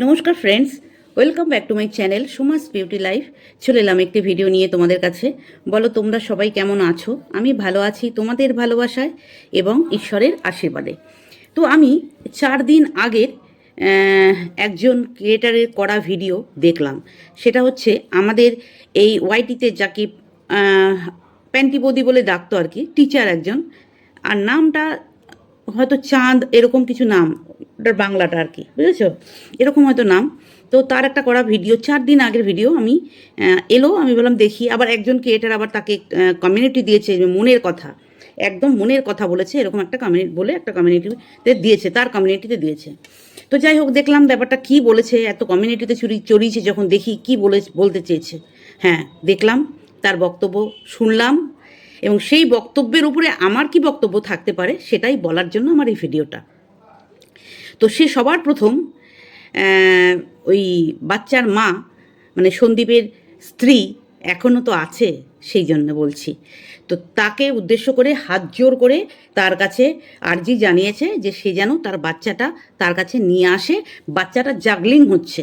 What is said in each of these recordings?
নমস্কার friends welcome back to my channel Suma's beauty life চলে এলাম একটি ভিডিও নিয়ে তোমাদের কাছে। বলো তোমরা সবাই কেমন আছো? আমি ভালো আছি তোমাদের ভালোবাসায় এবং ঈশ্বরের আশীর্বাদে। তো আমি চার দিন আগের একজন ক্রিয়েটারের করা ভিডিও দেখলাম। সেটা হচ্ছে আমাদের এই ওয়াইটিতে যাকে আহ, প্যান্টি বৌদি বলে ডাকতো আর কি টিচার একজন। আর নামটা হয়তো চাঁদ এরকম কিছু নাম, ওটার বাংলাটা আর কি, বুঝেছ? এরকম হয়তো নাম। তো তার একটা করা ভিডিও, চার দিন আগের ভিডিও আমি এলো, আমি বললাম, দেখি। আবার একজন ক্রিয়েটার আবার তাকে কমিউনিটি দিয়েছে মনের কথা। একদম মনের কথা বলেছে, এরকম একটা কমিউনিটি বলে একটা কমিউনিটিতে দিয়েছে, তার কমিউনিটিতে দিয়েছে। তো যাই হোক, দেখলাম ব্যাপারটা কি বলেছে, এত কমিউনিটিতে চুরি, চড়িয়েছে, যখন দেখি কি বলে, বলতে চেয়েছে। হ্যাঁ দেখলাম, তার বক্তব্য শুনলাম এবং সেই বক্তব্যের উপরে আমার কি বক্তব্য থাকতে পারে সেটাই বলার জন্য আমার এই ভিডিওটা। তো সে সবার প্রথম ওই বাচ্চার মা মানে সন্দীপের স্ত্রী এখনও তো আছে সেই জন্য বলছি। তো তাকে উদ্দেশ্য করে হাত জোর করে তার কাছে আর্জি জানিয়েছে যে সে যেন তার বাচ্চাটা তার কাছে নিয়ে আসে, বাচ্চাটা জাগলিং হচ্ছে।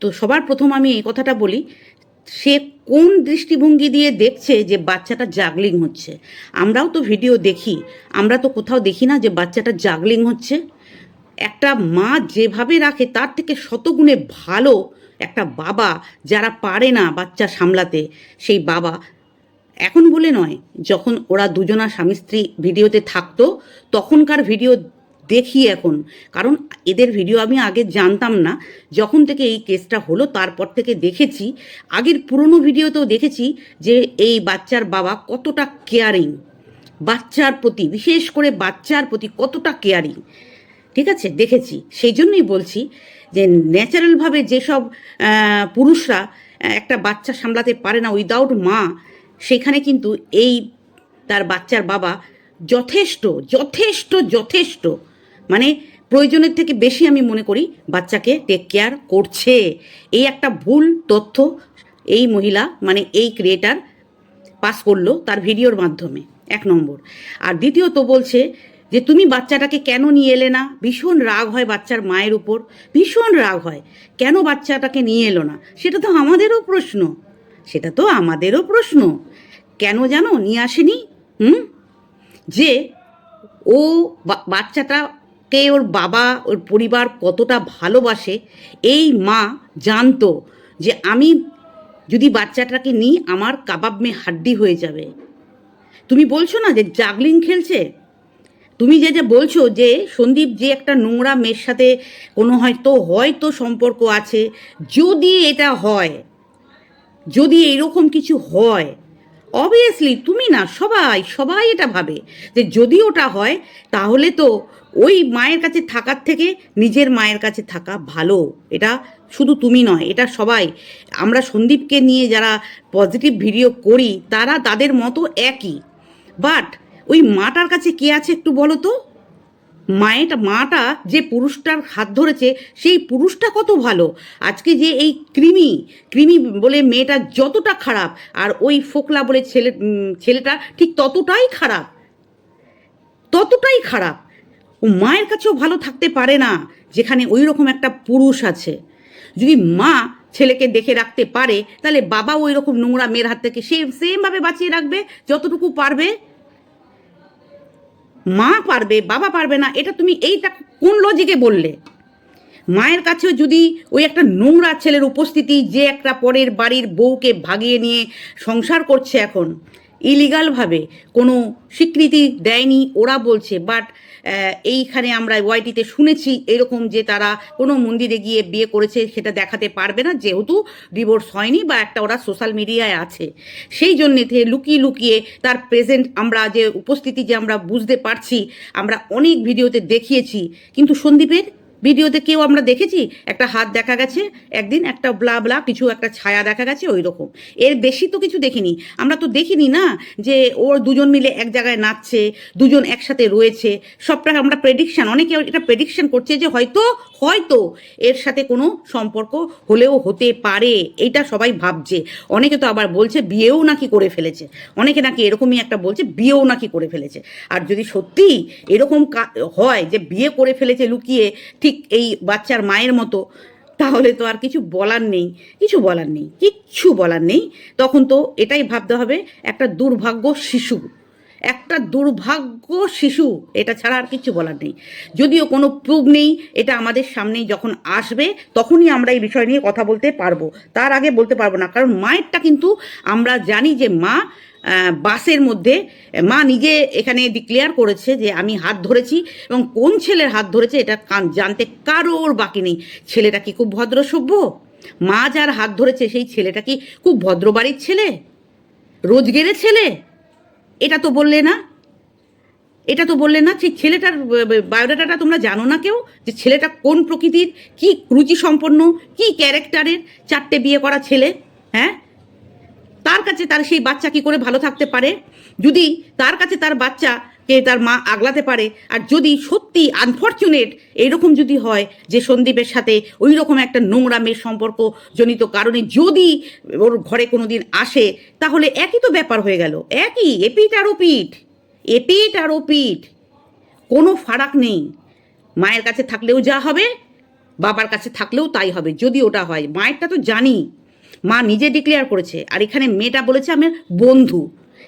তো সবার প্রথম আমি এই কথাটা বলি সে কোন দৃষ্টিভঙ্গি দিয়ে দেখছে যে বাচ্চাটা জাগলিং হচ্ছে? আমরাও তো ভিডিও দেখি। আমরা তো কোথাও দেখি না যে বাচ্চাটা জাগলিং হচ্ছে। একটা মা যেভাবে রাখে, তার থেকে শতগুণে ভালো একটা বাবা যারা পারে না বাচ্চা সামলাতে, সেই বাবা। এখন বলে নয়, যখন ওরা দুজনা স্বামী স্ত্রী ভিডিওতে থাকতো, তখনকার ভিডিও দেখি এখন। কারণ এদের ভিডিও আমি আগে জানতাম না। যখন থেকে এই কেসটা হলো, তারপর থেকে দেখেছি। আগের পুরনো ভিডিওতেও দেখেছি যে এই বাচ্চার বাবা কতটা কেয়ারিং বাচ্চার প্রতি, বিশেষ করে বাচ্চার প্রতি কতটা কেয়ারিং ঠিক আছে? দেখেছি। সেই জন্যই বলছি যে ন্যাচারালভাবে যেসব পুরুষরা একটা বাচ্চা সামলাতে পারে না উইদাউট মা, সেখানে কিন্তু এই তার বাচ্চার বাবা যথেষ্ট যথেষ্ট যথেষ্ট মানে প্রয়োজনের থেকে বেশি আমি মনে করি বাচ্চাকে টেক কেয়ার করছে। এই একটা ভুল তথ্য এই মহিলা মানে এই ক্রিয়েটার পাস করল তার ভিডিওর মাধ্যমে, এক নম্বর। আর দ্বিতীয়ত বলছে যে, তুমি বাচ্চাটাকে কেন নিয়ে এলে না? ভীষণ রাগ হয় বাচ্চার মায়ের উপর, ভীষণ রাগ হয়। কেন বাচ্চাটাকে নিয়ে এলো না? সেটা তো আমাদেরও প্রশ্ন। সেটা তো আমাদেরও প্রশ্ন। কেন জানো? নিয়ে আসেনি? হুম? যে, ও বা- বাচ্চাটাকে ওর বাবা, ওর পরিবার কতটা ভালোবাসে, এই মা জানতো যে আমি যদি বাচ্চাটাকে নিই, আমার কাবাব মে হাড্ডি হয়ে যাবে। তুমি বলছো না যে জাগলিং খেলছে? তুমি যে যে বলছো যে সন্দীপ যে একটা নোংরা মেয়ের সাথে কোনো হয়তো হয়তো সম্পর্ক আছে, যদি এটা হয়, যদি এরকম কিছু হয় অবভিয়াসলি তুমি না, সবাই সবাই এটা ভাবে যে যদি ওটা হয়, তাহলে তো ওই মায়ের কাছে থাকার থেকে নিজের মায়ের কাছে থাকা ভালো। এটা শুধু তুমি নয়, এটা সবাই। আমরা সন্দীপকে নিয়ে যারা পজিটিভ ভিডিও করি, তারা তাদের মতো একই। বাট ওই মাটার কাছে কে আছে একটু বলো তো? মায়েটা মাটা যে পুরুষটার হাত ধরেছে, সেই পুরুষটা কত ভালো? আজকে যে এই কৃমি কৃমি বলে মেয়েটা যতটা খারাপ, আর ওই ফোকলা বলে ছেলে ছেলেটা ঠিক ততটাই খারাপ। ততটাই খারাপ। ও মায়ের কাছেও ভালো থাকতে পারে না, যেখানে ওই রকম একটা পুরুষ আছে। যদি মা ছেলেকে দেখে রাখতে পারে, তাহলে বাবা ওই রকম নোংরা মেয়ের হাত থেকে সে সেমভাবে বাঁচিয়ে রাখবে, যতটুকু পারবে। মা পারবে, বাবা পারবে না, এটা তুমি এইটা কোন লজিকে বললে? মায়ের কাছেও যদি ওই একটা নোংরা ছেলের উপস্থিতি, যে একটা পরের বাড়ির বউকে ভাগিয়ে নিয়ে সংসার করছে এখন ইলিগালভাবে কোনো স্বীকৃতি দেয়নি, ওরা বলছে। বাট এইখানে আমরা ওয়াইটিতে শুনেছি এরকম যে তারা কোনো মন্দিরে গিয়ে বিয়ে করেছে সেটা দেখাতে পারবে না, যেহেতু ডিভোর্স হয়নি বা একটা ওরা সোশ্যাল মিডিয়ায় আছে। সেই জন্যে লুকিয়ে লুকিয়ে তার প্রেজেন্ট আমরা যে উপস্থিতি যে আমরা বুঝতে পারছি, আমরা অনেক ভিডিওতে দেখিয়েছি। কিন্তু সন্দীপের ভিডিওতে কেউ আমরা দেখেছি, একটা হাত দেখা গেছে, একদিন একটা ব্লা ব্লা কিছু একটা ছায়া দেখা গেছে ওই রকম এর বেশি তো কিছু দেখিনি। আমরা তো দেখিনি না যে ওর দুজন মিলে এক জায়গায় নাচছে, দুজন একসাথে রয়েছে। সবটা আমরা প্রেডিকশান অনেকে এটা প্রেডিকশান করছে যে হয়তো হয়তো এর সাথে কোনো সম্পর্ক হলেও হতে পারে। এইটা সবাই ভাবছে। অনেকে তো আবার বলছে, বিয়েও নাকি করে ফেলেছে। অনেকে নাকি এরকমই একটা বলছে, বিয়েও নাকি করে ফেলেছে। আর যদি সত্যি এরকম হয় যে বিয়ে করে ফেলেছে লুকিয়ে, ঠিক ঠিক এই বাচ্চার মায়ের মতো, তাহলে তো আর কিছু বলার নেই। কিছু বলার নেই, কিচ্ছু বলার নেই। তখন তো এটাই ভাবতে হবে, একটা দুর্ভাগ্য শিশু, একটা দুর্ভাগ্য শিশু, এটা ছাড়া আর কিছু বলার নেই। যদিও কোনো প্রুফ নেই, এটা আমাদের সামনেই যখন আসবে, তখনই আমরা এই বিষয় নিয়ে কথা বলতে পারব। তার আগে বলতে পারব না, কারণ মায়েরটা কিন্তু আমরা জানি যে মা বাসের মধ্যে মা নিজে এখানে ডিক্লেয়ার করেছে যে আমি হাত ধরেছি এবং কোন ছেলের হাত ধরেছে এটা জানতে কারোর বাকি নেই। ছেলেটা কি খুব ভদ্র সভ্য? মা যার হাত ধরেছে সেই ছেলেটা কি খুব ভদ্র বাড়ির ছেলে? রোজগেরের ছেলে? এটা তো বললে না। এটা তো বললে না, সেই ছেলেটার বায়োডাটাটা তোমরা জানো না কেউ? যে ছেলেটা কোন প্রকৃতির? কি রুচি সম্পন্ন কি ক্যারেক্টারের চারটে বিয়ে করা ছেলে? হ্যাঁ? তার কাছে তার সেই বাচ্চা কি করে ভালো থাকতে পারে? যদি তার কাছে তার বাচ্চাকে তার মা আগলাতে পারে, আর যদি সত্যি আনফর্চুনেট এইরকম যদি হয় যে সন্দীপের সাথে ওই রকম একটা নোংরামের সম্পর্ক জনিত কারণে যদি ওর ঘরে কোনো দিন আসে, তাহলে একই তো ব্যাপার হয়ে গেল। একই এপিট আর ওপিট এপিট আর ওপিট কোনো ফারাক নেই। মায়ের কাছে থাকলেও যা হবে, বাবার কাছে থাকলেও তাই হবে। যদি ওটা হয়, মায়েরটা তো জানি। মা নিজে ডিক্লেয়ার করেছে। আর এখানে মেয়েটা বলেছে আমার বন্ধু।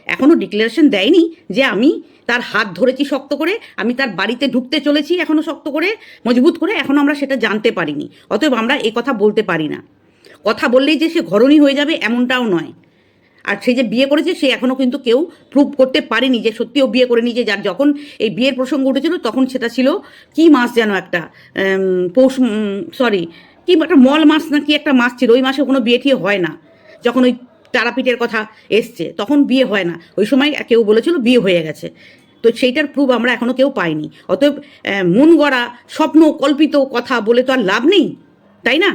এখনও ডিক্লারেশন দেয়নি যে আমি তার হাত ধরেছি শক্ত করে, আমি তার বাড়িতে ঢুকতে চলেছি এখনও শক্ত করে, মজবুত করে এখনও আমরা সেটা জানতে পারিনি। অতএব আমরা এ কথা বলতে পারি না। কথা বললেই যে সে ঘরণী হয়ে যাবে এমনটাও নয়। আর সে যে বিয়ে করেছে, সে এখনও কিন্তু কেউ প্রুভ করতে পারেনি যে সত্যিও বিয়ে করে নিজে যার যখন এই বিয়ের প্রসঙ্গ উঠেছিল, তখন সেটা ছিল কি মাস যেন একটা পৌষ সরি কি একটা মল মাস না কি একটা মাস ছিল, ওই মাসে কোনো বিয়ে টিয়ে হয় না। যখন ওই তারাপীঠের কথা এসছে, তখন বিয়ে হয় না। ওই সময় কেউ বলেছিল বিয়ে হয়ে গেছে। তো সেইটার প্রুফ আমরা এখনও কেউ পাইনি। অতএব মন গড়া স্বপ্ন, কল্পিত কথা বলে তো আর লাভ নেই, তাই না?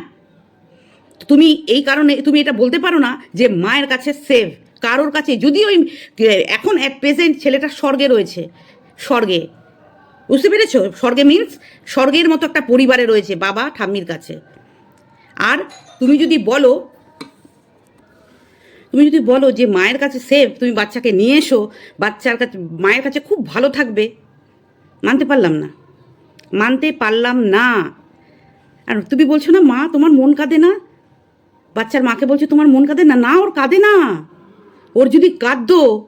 তুমি এই কারণে, তুমি এটা বলতে পারো না যে মায়ের কাছে সেভ কারোর কাছে, যদি ওই এখন অ্যাট প্রেজেন্ট ছেলেটা স্বর্গে রয়েছে, স্বর্গে। বুঝতে পেরেছ? স্বর্গে মিন্স স্বর্গের মতো একটা পরিবারে রয়েছে বাবা, ঠাম্মির কাছে। আর তুমি যদি বলো, তুমি যদি বলো যে মায়ের কাছে সেভ তুমি বাচ্চাকে নিয়ে এসো, বাচ্চার কাছে, মায়ের কাছে খুব ভালো থাকবে। মানতে পারলাম না। মানতে পারলাম না। আর তুমি বলছো না, মা, তোমার মন কাঁদে না? বাচ্চার মাকে বলছে, তোমার মন কাঁদে না? না, ওর কাঁদে না। ওর যদি কাঁদতো,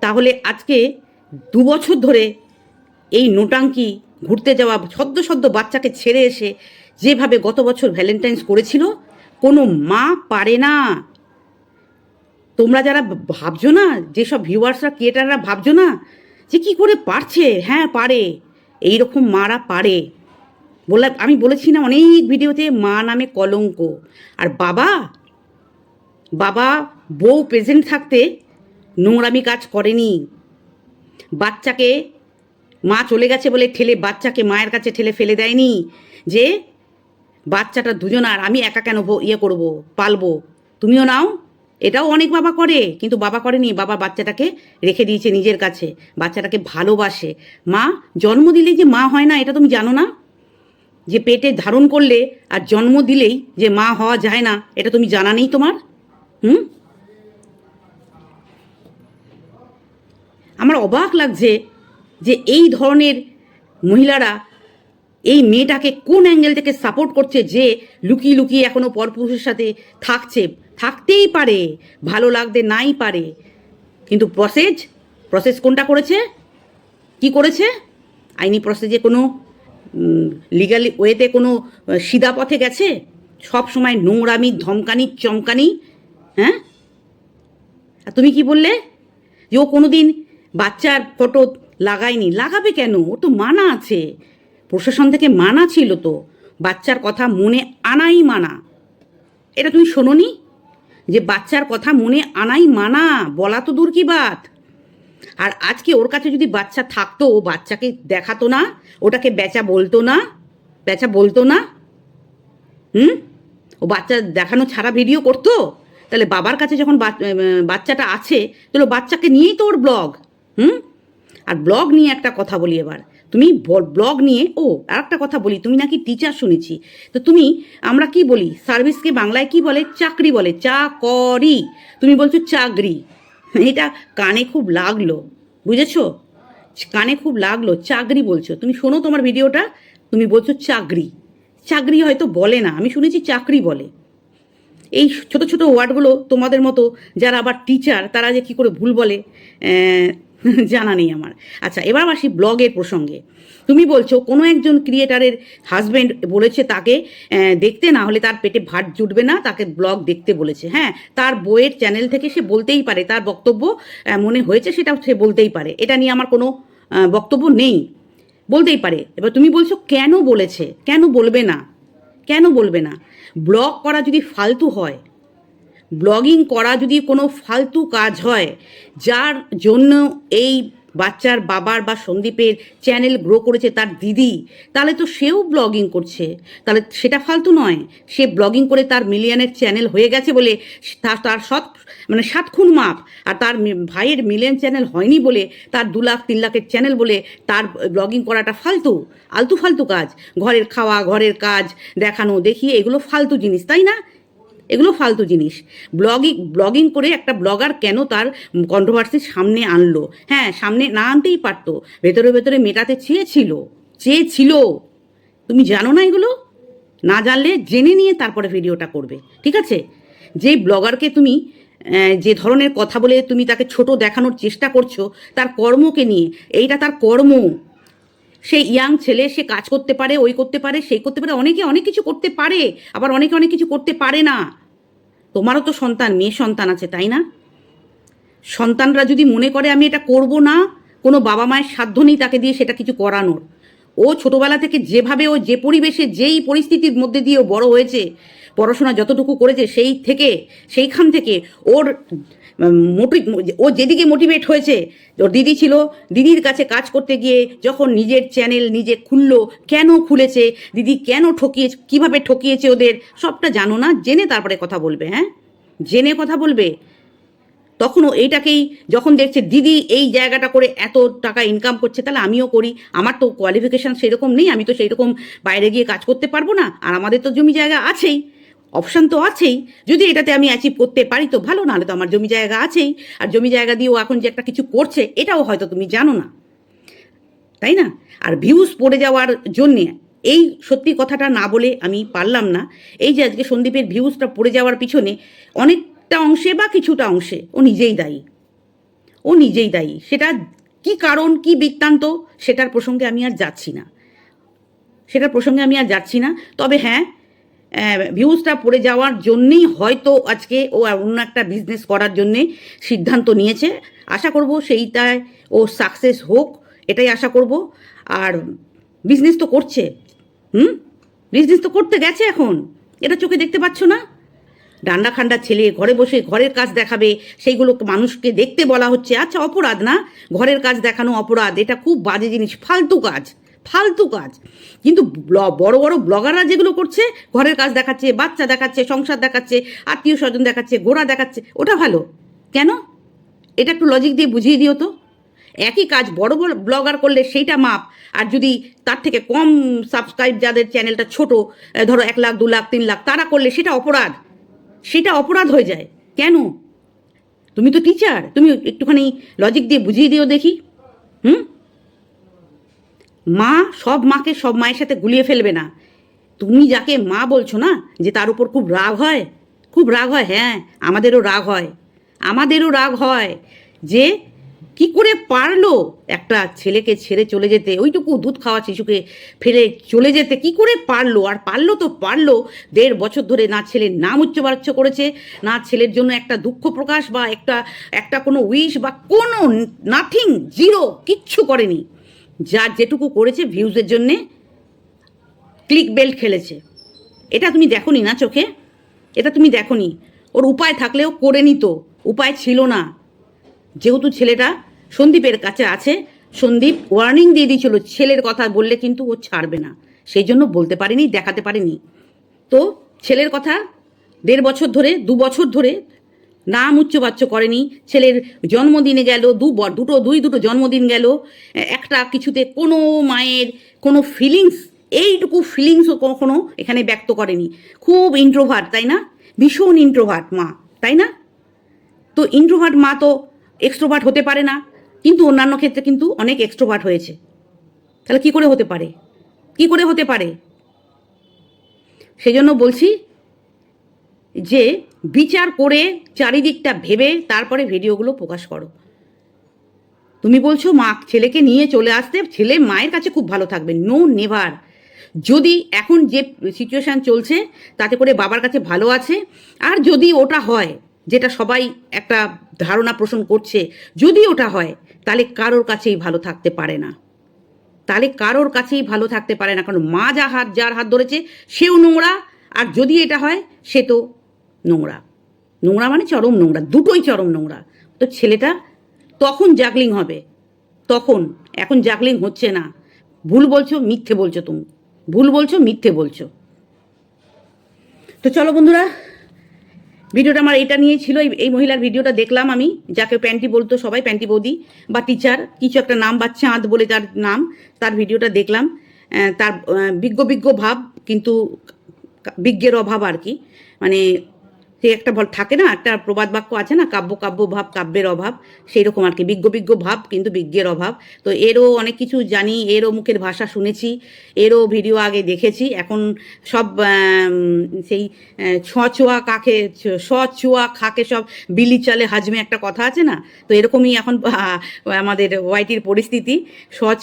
তাহলে আজকে দু বছর ধরে এই নোটাঙ্কি ঘুরতে যাওয়া সদ্য সদ্য বাচ্চাকে ছেড়ে এসে যেভাবে গত বছর ভ্যালেন্টাইন্স করেছিল, কোনো মা পারে না। তোমরা যারা ভাবছ না, যেসব ভিউয়ার্সরা ক্রিয়েটাররা ভাবছ না, যে কি করে পারছে? হ্যাঁ পারে। এই রকম মারা পারে। বলে আমি বলেছি না অনেক ভিডিওতে মা নামে কলঙ্ক। আর বাবা বাবা বউ প্রেজেন্ট থাকতে নোংরামি কাজ করেনি। বাচ্চাকে মা চলে গেছে বলে ঠেলে বাচ্চাকে মায়ের কাছে ঠেলে ফেলে দেয়নি। যে বাচ্চাটা দুজন আর আমি একা কেন ইয়ে করব, পালবো? তুমিও নাও। এটাও অনেক বাবা করে, কিন্তু বাবা করেনি। বাবা বাচ্চাটাকে রেখে দিয়েছে নিজের কাছে। বাচ্চাটাকে ভালোবাসে। মা, জন্ম দিলেই যে মা হয় না, এটা তুমি জানো না? যে পেটে ধারণ করলে আর জন্ম দিলেই যে মা হওয়া যায় না, এটা তুমি জানা নেই তোমার? হুম? আমার অবাক লাগছে যে এই ধরনের মহিলারা এই মেয়েটাকে কোন অ্যাঙ্গেল থেকে সাপোর্ট করছে যে লুকিয়ে লুকিয়ে এখনও পরপুরুষের সাথে থাকছে? থাকতেই পারে, ভালো লাগতে নাই পারে। কিন্তু প্রসেস প্রসেস কোনটা করেছে? কি করেছে? আইনি প্রসেসে কোনো লিগালি ওয়েতে কোনো সিধা পথে গেছে? সব সময় নোংরামি, ধমকানি, চমকানি হ্যাঁ? আর তুমি কি বললে? যে ও কোনো দিন বাচ্চার ফটো লাগায়নি। লাগাবে কেন? ওর তো মানা আছে। প্রশাসন থেকে মানা ছিল তো। বাচ্চার কথা মনে আনাই মানা। এটা তুমি শোনোনি? যে বাচ্চার কথা মনে আনাই মানা, বলা তো দূর কি বাত? আর আজকে ওর কাছে যদি বাচ্চা থাকতো, ও বাচ্চাকে দেখাতো না, ওটাকে বেচা বলতো না, বেচা বলতো না, হুম? ও বাচ্চা দেখানো ছাড়া ভিডিও করতো? তাহলে বাবার কাছে যখন বাচ- বাচ্চাটা আছে, তাহলে বাচ্চাকে নিয়েই তো ওর ব্লগ, হুম? আর ব্লগ নিয়ে একটা কথা বলি এবার। তুমি ব্লগ নিয়ে, ও আর একটা কথা বলি, তুমি নাকি টিচার শুনেছি। তো তুমি, আমরা কি বলি? সার্ভিসকে বাংলায় কি বলে? চাকরি বলে। চাকরি। তুমি বলছো চাকরি। এটা কানে খুব লাগল, বুঝেছ? কানে খুব লাগল, চাকরি বলছো। তুমি শোনো তোমার ভিডিওটা, তুমি বলছো চাকরি। চাকরি হয়তো বলে না, আমি শুনেছি চাকরি বলে। এই ছোট ছোট ওয়ার্ডগুলো তোমাদের মতো যারা আবার টিচার তারা যে কী করে ভুল বলে জানা নেই আমার। আচ্ছা এবার আসি ব্লগের প্রসঙ্গে। তুমি বলছো, কোনো একজন ক্রিয়েটারের হাজব্যান্ড বলেছে তাকে দেখতে না হলে তার পেটে ভাত জুটবে না, তাকে ব্লগ দেখতে বলেছে। হ্যাঁ তার বইয়ের চ্যানেল থেকে সে বলতেই পারে, তার বক্তব্য মনে হয়েছে সেটা সে বলতেই পারে। এটা নিয়ে আমার কোনো বক্তব্য নেই। বলতেই পারে। এবার তুমি বলছো, কেন বলেছে? কেন বলবে না? কেন বলবে না? ব্লগ করা যদি ফালতু হয় ব্লগিং করা যদি কোনো ফালতু কাজ হয়, যার জন্য এই বাচ্চার বাবার বা সন্দীপের চ্যানেল গ্রো করেছে তার দিদি, তাহলে তো সেও ব্লগিং করছে। তাহলে সেটা ফালতু নয়। সে ব্লগিং করে তার মিলিয়নের চ্যানেল হয়ে গেছে বলে তার সৎ মানে সাত খুন মাপ, আর তার ভাইয়ের মিলিয়ন চ্যানেল হয়নি বলে, তার দু লাখ, তিন লাখের চ্যানেল বলে তার ব্লগিং করাটা ফালতু, আলতু ফালতু কাজ। ঘরের খাওয়া, ঘরের কাজ, দেখানো, দেখিয়ে এগুলো ফালতু জিনিস, তাই না? এগুলো ফালতু জিনিস। ব্লগিং ব্লগিং করে একটা ব্লগার কেন তার কন্ট্রোভার্সির সামনে আনলো? হ্যাঁ সামনে না আনতেই পারতো। ভেতরে ভেতরে মেটাতে চেয়েছিল চেয়েছিল। তুমি জানো না এগুলো? না জানলে জেনে নিয়ে তারপরে ভিডিওটা করবে, ঠিক আছে? যে ব্লগারকে তুমি যে ধরনের কথা বলে তুমি তাকে ছোট দেখানোর চেষ্টা করছ, তার কর্মকে নিয়ে, এইটা তার কর্ম। সে ইয়াং ছেলে, সে কাজ করতে পারে, ওই করতে পারে, সেই করতে পারে, অনেকে অনেক কিছু করতে পারে, আবার অনেকে অনেক কিছু করতে পারে না। তোমারও তো সন্তান মেয়ে সন্তান আছে, তাই না? সন্তানরা যদি মনে করে আমি এটা করব না, কোনো বাবা মায়ের সাধ্য নেই তাকে দিয়ে সেটা কিছু করানোর। ও ছোটবেলা থেকে যেভাবে ও যে পরিবেশে, যেই পরিস্থিতির মধ্যে দিয়ে বড় হয়েছে, পড়াশোনা যতটুকু করেছে, সেই থেকে, সেইখান থেকে ওর মোটিভ ও যেদিকে মোটিভেট হয়েছে, ওর দিদি ছিল, দিদির কাছে কাজ করতে গিয়ে যখন নিজের চ্যানেল নিজে খুললো, কেন খুলেছে, দিদি কেন ঠকিয়েছে, কীভাবে ঠকিয়েছে ওদের, সবটা জানো না, জেনে তারপরে কথা বলবে হ্যাঁ? জেনে কথা বলবে। তখন এইটাকেই, যখন দেখছে দিদি এই জায়গাটা করে এত টাকা ইনকাম করছে, তাহলে আমিও করি। আমার তো কোয়ালিফিকেশান সেরকম নেই, আমি তো সেইরকম বাইরে গিয়ে কাজ করতে পারব না, আর আমাদের তো জমি জায়গা আছেই। অপশান তো আছেই। যদি এটাতে আমি অ্যাচিভ করতে পারি তো ভালো, নাহলে তো আমার জমি জায়গা আছেই। আর জমি জায়গা দিয়েও এখন যে একটা কিছু করছে, এটাও হয়তো তুমি জানো না। তাই না? আর ভিউজ পড়ে যাওয়ার জন্যে এই সত্যি কথাটা না বলে আমি পারলাম না। এই যে আজকে সন্দীপের ভিউজটা পড়ে যাওয়ার পিছনে অনেকটা অংশে বা কিছুটা অংশে ও নিজেই দায়ী। ও নিজেই দায়ী। সেটা কি কারণ, কি বৃত্তান্ত, সেটার প্রসঙ্গে আমি আর যাচ্ছি না। সেটার প্রসঙ্গে আমি আর যাচ্ছি না। তবে হ্যাঁ ভিউজটা পড়ে যাওয়ার জন্যেই হয়তো আজকে ও অন্য একটা বিজনেস করার জন্যে সিদ্ধান্ত নিয়েছে। আশা করব সেইটায় ও সাকসেস হোক, এটাই আশা করব। আর বিজনেস তো করছে। হুম? বিজনেস তো করতে গেছে এখন। এটা চোখে দেখতে পাচ্ছ না? ডান্ডা খান্ডা ছেলে ঘরে বসে ঘরের কাজ দেখাবে, সেইগুলো মানুষকে দেখতে বলা হচ্ছে। আচ্ছা অপরাধ না? ঘরের কাজ দেখানো অপরাধ, এটা খুব বাজে জিনিস, ফালতু কাজ। ফালতু কাজ। কিন্তু বড় বড় ব্লগাররা যেগুলো করছে, ঘরের কাজ দেখাচ্ছে, বাচ্চা দেখাচ্ছে, সংসার দেখাচ্ছে, আত্মীয় স্বজন দেখাচ্ছে, গোড়া দেখাচ্ছে, ওটা ভালো। কেন? এটা একটু লজিক দিয়ে বুঝিয়ে দিও তো। একই কাজ বড় বড় ব্লগার করলে সেইটা মাপ। আর যদি তার থেকে কম সাবস্ক্রাইব যাদের চ্যানেলটা ছোট ধরো এক লাখ, দু লাখ, তিন লাখ, তারা করলে সেটা অপরাধ। সেটা অপরাধ হয়ে যায়। কেন? তুমি তো টিচার তুমি একটুখানি লজিক দিয়ে বুঝিয়ে দিও দেখি। হুম? মা সব মাকে সব মায়ের সাথে গুলিয়ে ফেলবে না। তুমি যাকে মা বলছো না, যে তার উপর খুব রাগ হয়? খুব রাগ হয় হ্যাঁ আমাদেরও রাগ হয়। আমাদেরও রাগ হয় যে কি করে পারল একটা ছেলেকে ছেড়ে চলে যেতে, ওইটুকু দুধ খাওয়া শিশুকে ফেলে চলে যেতে, কি করে পারল? আর পারল তো পারল, দেড় বছর ধরে না ছেলের নাম উচ্চবাচ্য করেছে, না ছেলের জন্য একটা দুঃখ প্রকাশ বা একটা একটা কোনো উইশ বা কোনো নাথিং জিরো কিচ্ছু করেনি। যা যেটুকু করেছে ভিউজের জন্যে ক্লিক বেল্ট খেলেছে। এটা তুমি দেখনি না চোখে? এটা তুমি দেখনি? ওর উপায় থাকলেও করে নিত উপায় ছিল না। যেহেতু ছেলেটা সন্দীপের কাছে আছে, সন্দীপ ওয়ার্নিং দিয়ে দিয়েছিল, ছেলের কথা বললে কিন্তু ও ছাড়বে না। সেই জন্য বলতে পারেনি, দেখাতে পারেনি। তো ছেলের কথা দেড় বছর ধরে, দু বছর ধরে নাম উচ্চবাচ্য করেনি। ছেলের জন্মদিনে গেল, দু দুটো, দুই, দুটো জন্মদিন গেল। একটা কিছুতে কোনো মায়ের কোনো ফিলিংস এইটুকু ফিলিংসও কখনো এখানে ব্যক্ত করেনি। খুব ইন্ট্রোভার্ট তাই না? ভীষণ ইন্ট্রোভার্ট মা, তাই না? তো ইন্ট্রোভার্ট মা তো এক্সট্রোভার্ট হতে পারে না, কিন্তু অন্যান্য ক্ষেত্রে কিন্তু অনেক এক্সট্রোভার্ট হয়েছে। তাহলে কি করে হতে পারে? কি করে হতে পারে? সেজন্য বলছি যে বিচার করে চারিদিকটা ভেবে তারপরে ভিডিওগুলো প্রকাশ করো। তুমি বলছো, মা, ছেলেকে নিয়ে চলে আসতে, ছেলে মায়ের কাছে খুব ভালো থাকবে। নো নেভার যদি এখন যে সিচুয়েশান চলছে, তাতে করে বাবার কাছে ভালো আছে। আর যদি ওটা হয়, যেটা সবাই একটা ধারণা পোষণ করছে, যদি ওটা হয়, তাহলে কারোর কাছেই ভালো থাকতে পারে না। তাহলে কারোর কাছেই ভালো থাকতে পারে না। কারণ মা যা হাত, যার হাত ধরেছে, সেও নোংরা। আর যদি এটা হয়, সে তো নোংরা। নোংরা মানে চরম নোংরা, দুটোই চরম নোংরা। তো ছেলেটা তখন জাগলিং হবে। তখন, এখন জাগলিং হচ্ছে না। ভুল বলছো, মিথ্যে বলছো তুমি। ভুল বলছো, মিথ্যে বলছো। তো চলো বন্ধুরা, ভিডিওটা আমার এটা নিয়ে ছিল। এই মহিলার ভিডিওটা দেখলাম আমি, যাকে প্যান্টি বলতো সবাই, প্যান্টি বৌদি বা টিচার কিছু একটা নাম বা চাঁদ বলে তার নাম, তার ভিডিওটা দেখলাম। তার বিজ্ঞ বিজ্ঞ ভাব, কিন্তু বিজ্ঞের অভাব আর কি। মানে সে একটা থাকে না, একটা প্রবাদ বাক্য আছে না, কাব্য কাব্য ভাব, কাব্যের অভাব সেই রকম আর কি, বিজ্ঞ বিজ্ঞ ভাব কিন্তু বিজ্ঞের অভাব। তো এরও অনেক কিছু জানি, এরও মুখের ভাষা শুনেছি, এরও ভিডিও আগে দেখেছি, এখন সব সেই ছোঁয়া কাকে ছোঁয়া খাকে সব বিলি চালে হাজমে একটা কথা আছে না? তো এরকমই এখন আমাদের ওয়াইটির পরিস্থিতি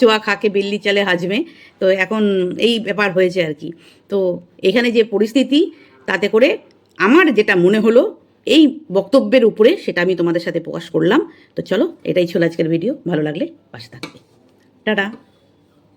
ছোঁয়া খাকে বিল্লি চালে হাজমে, তো এখন এই ব্যাপার হয়েছে আর কি। তো এখানে যে পরিস্থিতি, তাতে করে আমার যেটা মনে হলো, এই বক্তব্যের উপরে সেটা আমি তোমাদের সাথে প্রকাশ করলাম। তো চলো, এটাই ছিল আজকের ভিডিও ভালো লাগলে পাশে থাকবে। টাটা।